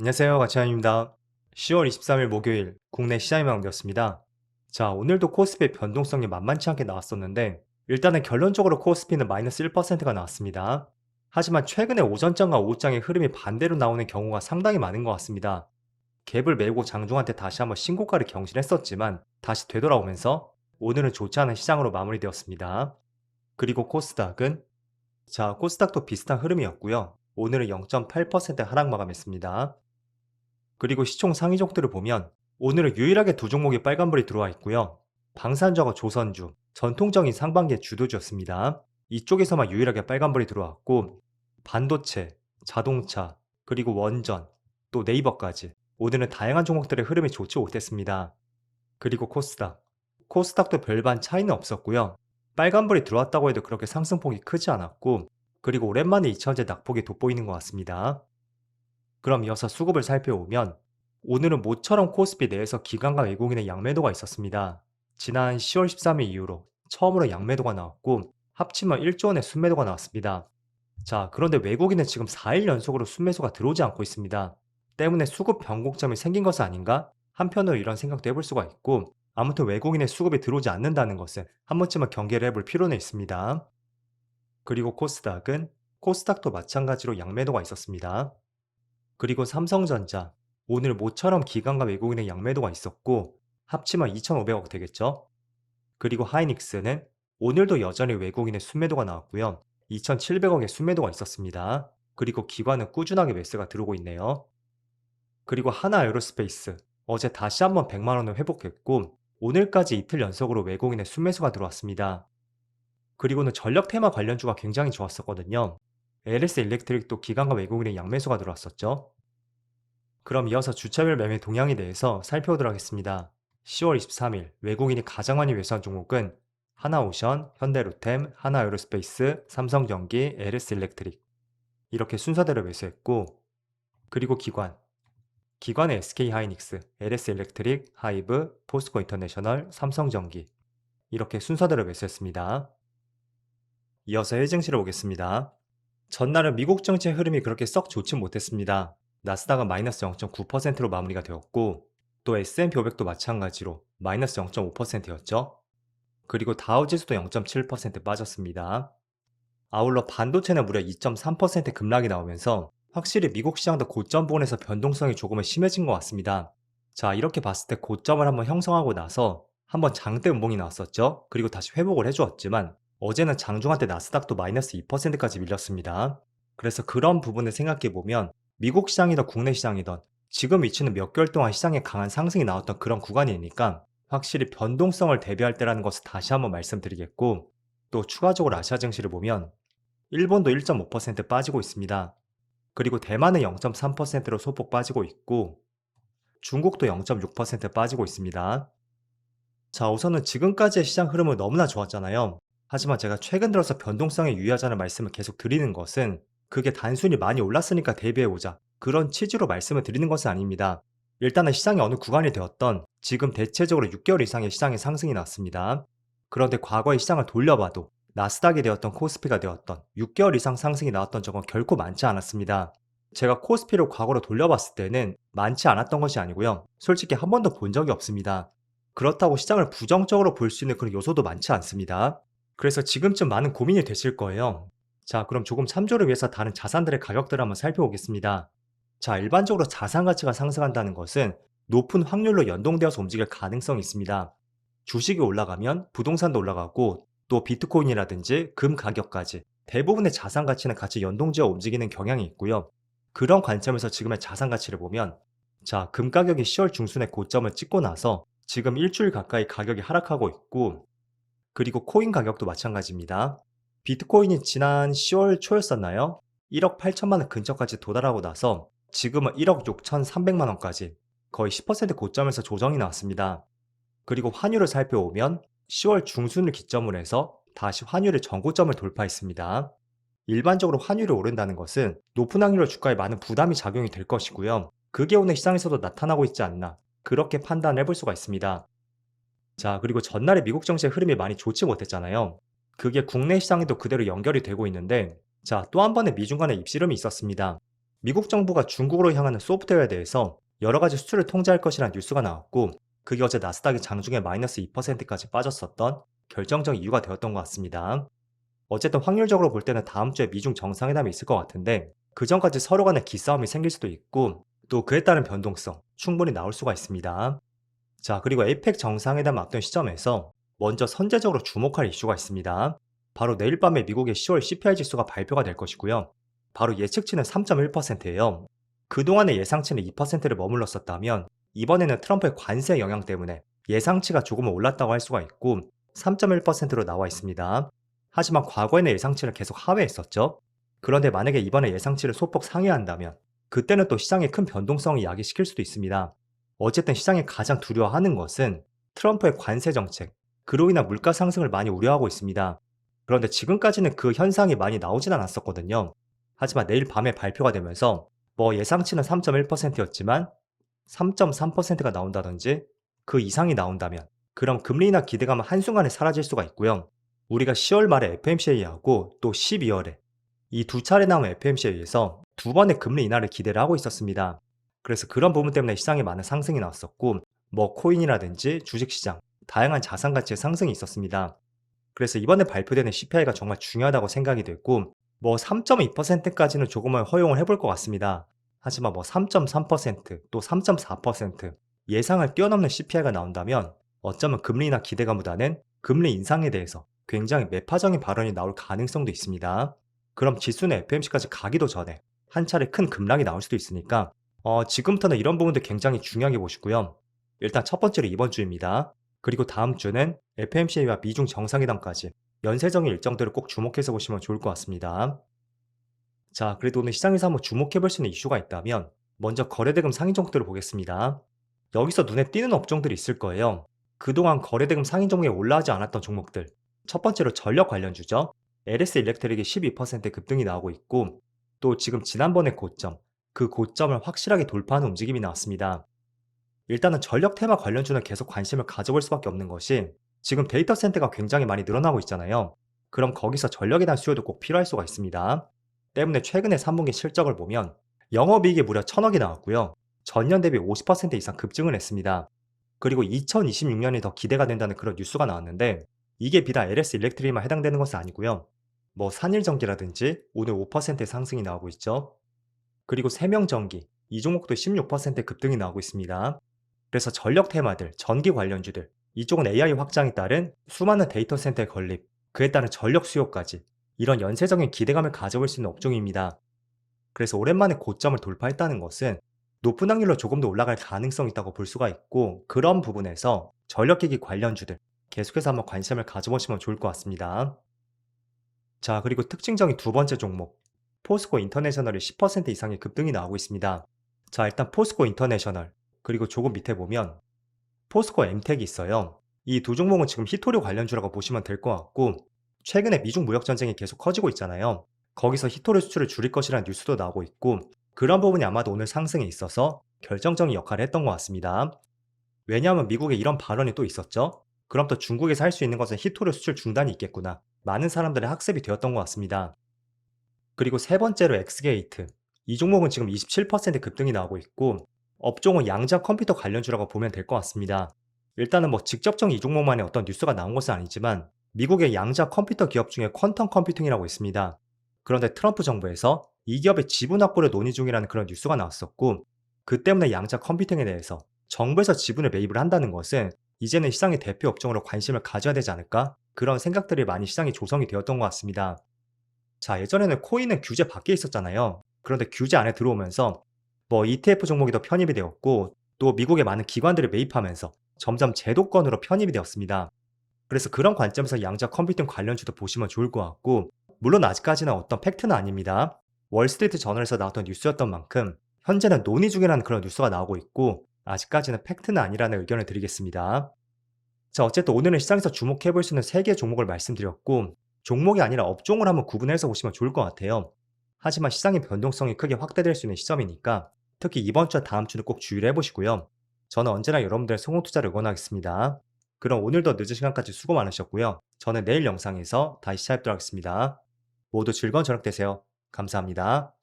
안녕하세요. 가치환입니다. 10월 23일 목요일 국내 시장이 마감되었습니다. 자, 오늘도 코스피의 변동성이 만만치 않게 나왔었는데 일단은 결론적으로 코스피는 마이너스 1%가 나왔습니다. 하지만 최근에 오전장과 오후장의 흐름이 반대로 나오는 경우가 상당히 많은 것 같습니다. 갭을 메고 장중한테 다시 한번 신고가를 경신했었지만 다시 되돌아오면서 오늘은 좋지 않은 시장으로 마무리되었습니다. 그리고 코스닥은 자, 코스닥도 비슷한 흐름이었고요. 오늘은 0.8% 하락 마감했습니다. 그리고 시총 상위종들을 보면 오늘은 유일하게 두 종목이 빨간불이 들어와 있고요. 방산저가 조선주, 전통적인 상반기의 주도주였습니다. 이쪽에서만 유일하게 빨간불이 들어왔고 반도체, 자동차, 그리고 원전, 또 네이버까지 오늘은 다양한 종목들의 흐름이 좋지 못했습니다. 그리고 코스닥. 코스닥도 별반 차이는 없었고요. 빨간불이 들어왔다고 해도 그렇게 상승폭이 크지 않았고 그리고 오랜만에 2차전지 낙폭이 돋보이는 것 같습니다. 그럼 이어서 수급을 살펴보면 오늘은 모처럼 코스피 내에서 기관과 외국인의 양매도가 있었습니다. 지난 10월 13일 이후로 처음으로 양매도가 나왔고 합치면 1조 원의 순매도가 나왔습니다. 자, 그런데 외국인은 지금 4일 연속으로 순매수가 들어오지 않고 있습니다. 때문에 수급 변곡점이 생긴 것은 아닌가? 한편으로 이런 생각도 해볼 수가 있고 아무튼 외국인의 수급이 들어오지 않는다는 것은 한 번쯤은 경계를 해볼 필요는 있습니다. 그리고 코스닥은 코스닥도 마찬가지로 양매도가 있었습니다. 그리고 삼성전자 오늘 모처럼 기관과 외국인의 양매도가 있었고 합치면 2,500억 되겠죠. 그리고 하이닉스는 오늘도 여전히 외국인의 순매도가 나왔고요. 2,700억의 순매도가 있었습니다. 그리고 기관은 꾸준하게 매수가 들어오고 있네요. 그리고 하나 에어로스페이스 어제 다시 한번 100만 원을 회복했고 오늘까지 이틀 연속으로 외국인의 순매수가 들어왔습니다. 그리고는 전력 테마 관련주가 굉장히 좋았었거든요. LS 일렉트릭도 기관과 외국인의 양매수가 들어왔었죠. 그럼 이어서 주차별 매매 동향에 대해서 살펴보도록 하겠습니다. 10월 23일 외국인이 가장 많이 매수한 종목은 하나오션, 현대로템, 하나에어로스페이스, 삼성전기, LS 일렉트릭 이렇게 순서대로 매수했고 그리고 기관 기관의 SK 하이닉스, LS 일렉트릭, 하이브, 포스코 인터내셔널, 삼성전기 이렇게 순서대로 매수했습니다. 이어서 해외 증시를 보겠습니다. 전날은 미국 정치의 흐름이 그렇게 썩 좋지 못했습니다. 나스닥은 마이너스 0.9%로 마무리가 되었고 또 S&P 500도 마찬가지로 마이너스 0.5%였죠. 그리고 다우지수도 0.7% 빠졌습니다. 아울러 반도체는 무려 2.3% 급락이 나오면서 확실히 미국 시장도 고점 부분에서 변동성이 조금은 심해진 것 같습니다. 자 이렇게 봤을 때 고점을 한번 형성하고 나서 한번 장대 음봉이 나왔었죠. 그리고 다시 회복을 해주었지만 어제는 장중한 때 나스닥도 마이너스 2%까지 밀렸습니다. 그래서 그런 부분을 생각해 보면 미국 시장이든 국내 시장이든 지금 위치는 몇 개월 동안 시장에 강한 상승이 나왔던 그런 구간이니까 확실히 변동성을 대비할 때라는 것을 다시 한번 말씀드리겠고 또 추가적으로 아시아 증시를 보면 일본도 1.5% 빠지고 있습니다. 그리고 대만은 0.3%로 소폭 빠지고 있고 중국도 0.6% 빠지고 있습니다. 자 우선은 지금까지의 시장 흐름은 너무나 좋았잖아요. 하지만 제가 최근 들어서 변동성에 유의하자는 말씀을 계속 드리는 것은 그게 단순히 많이 올랐으니까 대비해보자 그런 취지로 말씀을 드리는 것은 아닙니다. 일단은 시장이 어느 구간이 되었던 지금 대체적으로 6개월 이상의 시장의 상승이 났습니다. 그런데 과거의 시장을 돌려봐도 나스닥이 되었던 코스피가 되었던 6개월 이상 상승이 나왔던 적은 결코 많지 않았습니다. 제가 코스피를 과거로 돌려봤을 때는 많지 않았던 것이 아니고요. 솔직히 한 번도 본 적이 없습니다. 그렇다고 시장을 부정적으로 볼 수 있는 그런 요소도 많지 않습니다. 그래서 지금쯤 많은 고민이 되실 거예요. 자, 그럼 조금 참조를 위해서 다른 자산들의 가격들을 한번 살펴보겠습니다. 자, 일반적으로 자산 가치가 상승한다는 것은 높은 확률로 연동되어서 움직일 가능성이 있습니다. 주식이 올라가면 부동산도 올라가고 또 비트코인이라든지 금 가격까지 대부분의 자산 가치는 같이 연동지어 움직이는 경향이 있고요. 그런 관점에서 지금의 자산 가치를 보면 자, 금 가격이 10월 중순에 고점을 찍고 나서 지금 일주일 가까이 가격이 하락하고 있고 그리고 코인 가격도 마찬가지입니다. 비트코인이 지난 10월 초였었나요? 1억 8천만 원 근처까지 도달하고 나서 지금은 1억 6천3백만 원까지 거의 10% 고점에서 조정이 나왔습니다. 그리고 환율을 살펴보면 10월 중순을 기점으로 해서 다시 환율의 전고점을 돌파했습니다. 일반적으로 환율이 오른다는 것은 높은 확률로 주가에 많은 부담이 작용이 될 것이고요. 그게 오늘 시장에서도 나타나고 있지 않나 그렇게 판단해 볼 수가 있습니다. 자, 그리고 전날에 미국 정치의 흐름이 많이 좋지 못했잖아요. 그게 국내 시장에도 그대로 연결이 되고 있는데 자, 또 한 번의 미중 간의 입씨름이 있었습니다. 미국 정부가 중국으로 향하는 소프트웨어에 대해서 여러 가지 수출을 통제할 것이라는 뉴스가 나왔고 그게 어제 나스닥이 장중에 마이너스 2%까지 빠졌었던 결정적 이유가 되었던 것 같습니다. 어쨌든 확률적으로 볼 때는 다음 주에 미중 정상회담이 있을 것 같은데 그 전까지 서로 간에 기싸움이 생길 수도 있고 또 그에 따른 변동성 충분히 나올 수가 있습니다. 자, 그리고 에이펙 정상회담 앞둔 시점에서 먼저 선제적으로 주목할 이슈가 있습니다. 바로 내일 밤에 미국의 10월 CPI 지수가 발표가 될 것이고요. 바로 예측치는 3.1%예요. 그동안의 예상치는 2%를 머물렀었다면 이번에는 트럼프의 관세 영향 때문에 예상치가 조금은 올랐다고 할 수가 있고 3.1%로 나와 있습니다. 하지만 과거에는 예상치를 계속 하회했었죠. 그런데 만약에 이번에 예상치를 소폭 상회한다면 그때는 또 시장에 큰 변동성을 야기시킬 수도 있습니다. 어쨌든 시장이 가장 두려워하는 것은 트럼프의 관세 정책, 그로 인한 물가 상승을 많이 우려하고 있습니다. 그런데 지금까지는 그 현상이 많이 나오진 않았었거든요. 하지만 내일 밤에 발표가 되면서 뭐 예상치는 3.1%였지만 3.3%가 나온다든지 그 이상이 나온다면 그럼 금리 인하 기대감은 한순간에 사라질 수가 있고요. 우리가 10월 말에 FMCA하고 또 12월에 이 두 차례 나온 FMCA에서 두 번의 금리 인하를 기대를 하고 있었습니다. 그래서 그런 부분 때문에 시장에 많은 상승이 나왔었고 뭐 코인이라든지 주식시장, 다양한 자산 가치의 상승이 있었습니다. 그래서 이번에 발표되는 CPI가 정말 중요하다고 생각이 됐고 뭐 3.2%까지는 조금은 허용을 해볼 것 같습니다. 하지만 뭐 3.3%, 또 3.4% 예상을 뛰어넘는 CPI가 나온다면 어쩌면 금리 인하 기대감보다는 금리 인상에 대해서 굉장히 매파적인 발언이 나올 가능성도 있습니다. 그럼 지수는 FMC까지 가기도 전에 한 차례 큰 급락이 나올 수도 있으니까 어, 지금부터는 이런 부분도 굉장히 중요하게 보시고요. 일단 첫 번째로 이번 주입니다. 그리고 다음 주는 FMC와 미중 정상회담까지 연쇄적인 일정들을 꼭 주목해서 보시면 좋을 것 같습니다. 자, 그래도 오늘 시장에서 한번 주목해 볼 수 있는 이슈가 있다면 먼저 거래대금 상인 종목들을 보겠습니다. 여기서 눈에 띄는 업종들이 있을 거예요. 그동안 거래대금 상인 종목에 올라가지 않았던 종목들. 첫 번째로 전력 관련주죠. LS 일렉트릭이 12% 급등이 나오고 있고 또 지금 지난번의 고점, 그 고점을 확실하게 돌파하는 움직임이 나왔습니다. 일단은 전력 테마 관련주는 계속 관심을 가져볼 수밖에 없는 것이 지금 데이터 센터가 굉장히 많이 늘어나고 있잖아요. 그럼 거기서 전력에 대한 수요도 꼭 필요할 수가 있습니다. 때문에 최근에 3분기 실적을 보면 영업이익이 무려 1000억이 나왔고요. 전년 대비 50% 이상 급증을 했습니다. 그리고 2026년이 더 기대가 된다는 그런 뉴스가 나왔는데 이게 비단 LS 일렉트릭만 해당되는 것은 아니고요. 뭐 산일전기라든지 오늘 5% 상승이 나오고 있죠. 그리고 세명전기 이 종목도 16% 급등이 나오고 있습니다. 그래서 전력 테마들, 전기 관련주들 이쪽은 AI 확장에 따른 수많은 데이터 센터의 건립, 그에 따른 전력 수요까지 이런 연쇄적인 기대감을 가져볼 수 있는 업종입니다. 그래서 오랜만에 고점을 돌파했다는 것은 높은 확률로 조금 더 올라갈 가능성이 있다고 볼 수가 있고 그런 부분에서 전력기기 관련주들 계속해서 한번 관심을 가져보시면 좋을 것 같습니다. 자, 그리고 특징적인 두 번째 종목 포스코 인터내셔널이 10% 이상의 급등이 나오고 있습니다. 자, 일단 포스코 인터내셔널 그리고 조금 밑에 보면 포스코 엠텍이 있어요. 이 두 종목은 지금 히토류 관련주라고 보시면 될 것 같고 최근에 미중 무역 전쟁이 계속 커지고 있잖아요. 거기서 히토류 수출을 줄일 것이라는 뉴스도 나오고 있고 그런 부분이 아마도 오늘 상승에 있어서 결정적인 역할을 했던 것 같습니다. 왜냐하면 미국에 이런 발언이 또 있었죠. 그럼 또 중국에서 할 수 있는 것은 히토류 수출 중단이 있겠구나. 많은 사람들의 학습이 되었던 것 같습니다. 그리고 세 번째로 엑스게이트. 이 종목은 지금 27% 급등이 나오고 있고 업종은 양자 컴퓨터 관련주라고 보면 될 것 같습니다. 일단은 뭐 직접적인 이 종목만의 어떤 뉴스가 나온 것은 아니지만 미국의 양자 컴퓨터 기업 중에 퀀텀 컴퓨팅이라고 있습니다. 그런데 트럼프 정부에서 이 기업의 지분 확보를 논의 중이라는 그런 뉴스가 나왔었고 그 때문에 양자 컴퓨팅에 대해서 정부에서 지분을 매입을 한다는 것은 이제는 시장의 대표 업종으로 관심을 가져야 되지 않을까? 그런 생각들이 많이 시장이 조성이 되었던 것 같습니다. 자, 예전에는 코인은 규제 밖에 있었잖아요. 그런데 규제 안에 들어오면서 뭐 ETF 종목이 더 편입이 되었고 또 미국의 많은 기관들이 매입하면서 점점 제도권으로 편입이 되었습니다. 그래서 그런 관점에서 양자 컴퓨팅 관련주도 보시면 좋을 것 같고 물론 아직까지는 어떤 팩트는 아닙니다. 월스트리트 저널에서 나왔던 뉴스였던 만큼 현재는 논의 중이라는 그런 뉴스가 나오고 있고 아직까지는 팩트는 아니라는 의견을 드리겠습니다. 자, 어쨌든 오늘은 시장에서 주목해 볼 수 있는 3개의 종목을 말씀드렸고 종목이 아니라 업종을 한번 구분해서 보시면 좋을 것 같아요. 하지만 시장의 변동성이 크게 확대될 수 있는 시점이니까 특히 이번 주와 다음 주는 꼭 주의를 해보시고요. 저는 언제나 여러분들의 성공 투자를 응원하겠습니다. 그럼 오늘도 늦은 시간까지 수고 많으셨고요. 저는 내일 영상에서 다시 찾아뵙도록 하겠습니다. 모두 즐거운 저녁 되세요. 감사합니다.